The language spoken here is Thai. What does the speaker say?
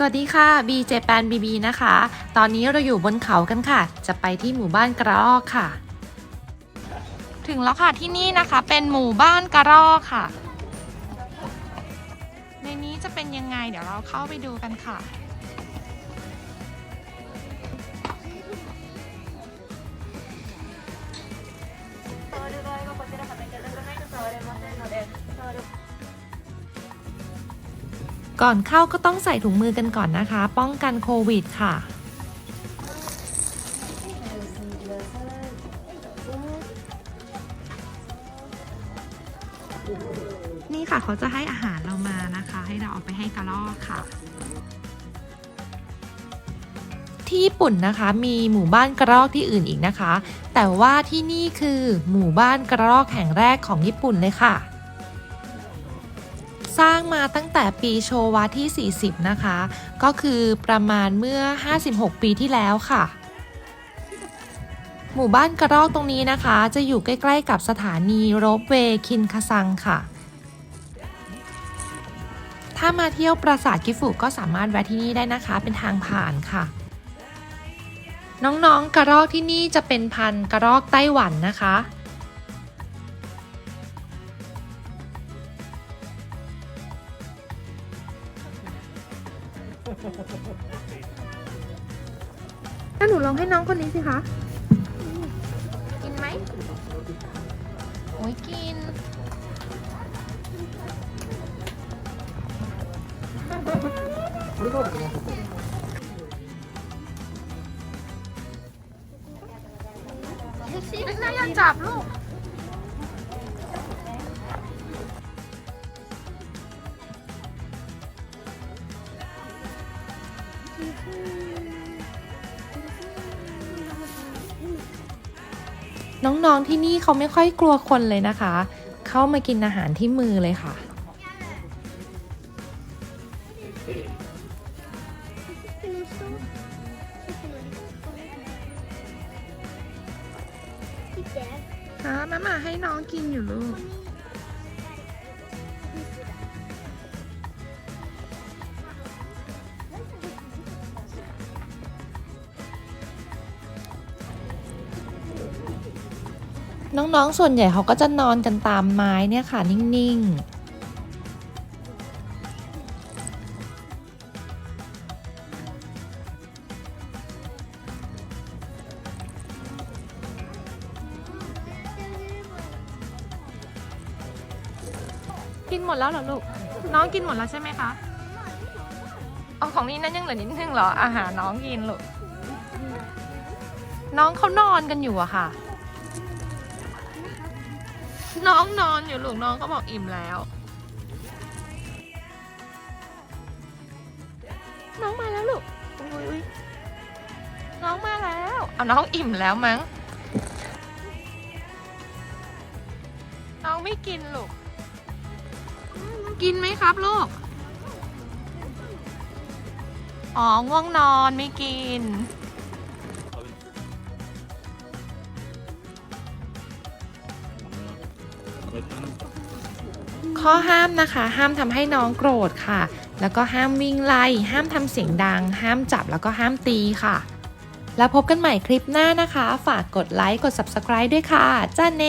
สวัสดีค่ะ B j p a n BB นะคะ ตอนนี้เราอยู่บนเขากันค่ะ จะไปที่หมู่บ้านกระรอกค่ะ ถึงแล้วค่ะที่นี่นะคะเป็นหมู่บ้านกระรอกค่ะ ในนี้จะเป็นยังไงเดี๋ยวเราเข้าไปดูกันค่ะ ก่อนเข้าก็ต้องใส่ถุงมือกันก่อนนะคะ ป้องกันโควิดค่ะ นี่ค่ะเขาจะให้อาหารเรามานะคะ ให้เราเอาไปให้กระรอกค่ะ ที่ญี่ปุ่นนะคะมีหมู่บ้านกระรอกที่อื่นอีกนะคะ แต่ว่าที่นี่คือหมู่บ้านกระรอกแห่งแรกของญี่ปุ่นเลยค่ะ สร้างมาตั้งแต่ปีโชวะที่ 40 นะคะ ก็คือประมาณเมื่อ 56 ปีที่แล้วค่ะ หมู่บ้านกระรอกตรงนี้นะคะ จะอยู่ใกล้ๆกับสถานีโรบเวคินคาซังค่ะ ถ้ามาเที่ยวปราสาทกิฟุก็สามารถแวะที่นี่ได้นะคะ เป็นทางผ่านค่ะน้องๆ กระรอกที่นี่จะเป็นพันธุ์กระรอกไต้หวันนะคะ ถ้าหนูลองให้น้องคนนี้สิคะ กินไหม โอ้ยกินน่าอยากจับลูก น้องๆที่นี่เขาไม่ค่อยกลัวคนเลยนะคะ เข้ามากินอาหารที่มือเลยค่ะ ค่ะมามาให้น้องกินอยู่ลูก น้องๆ ส่วนใหญ่เขาก็จะนอนกันตามไม้เนี่ยค่ะ นิ่งๆกินหมดแล้วเหรอลูก น้องกินหมดแล้วใช่ไหมคะเอาของนี้นั้นยังเหลือนิดนึงเหรอ อาหารน้องกินลูก น้องเขานอนกันอยู่อะค่ะ น้องนอนอยู่ลูกน้องก็บอกอิ่มแล้ว น้องมาแล้วลูกอุ้ยอุ้ยน้องมาแล้วเอาน้องอิ่มแล้วมั้ง น้องไม่กินลูก กินไหมครับลูก อ๋อ ง่วงนอนไม่กิน ข้อห้ามนะคะ ห้ามทำให้น้องโกรธค่ะ แล้วก็ห้ามวิ่งไล่ ห้ามทำเสียงดัง ห้ามจับแล้วก็ห้ามตีค่ะ แล้วพบกันใหม่คลิปหน้านะคะ ฝากกดไลค์ กด subscribe ด้วยค่ะ จ้าเน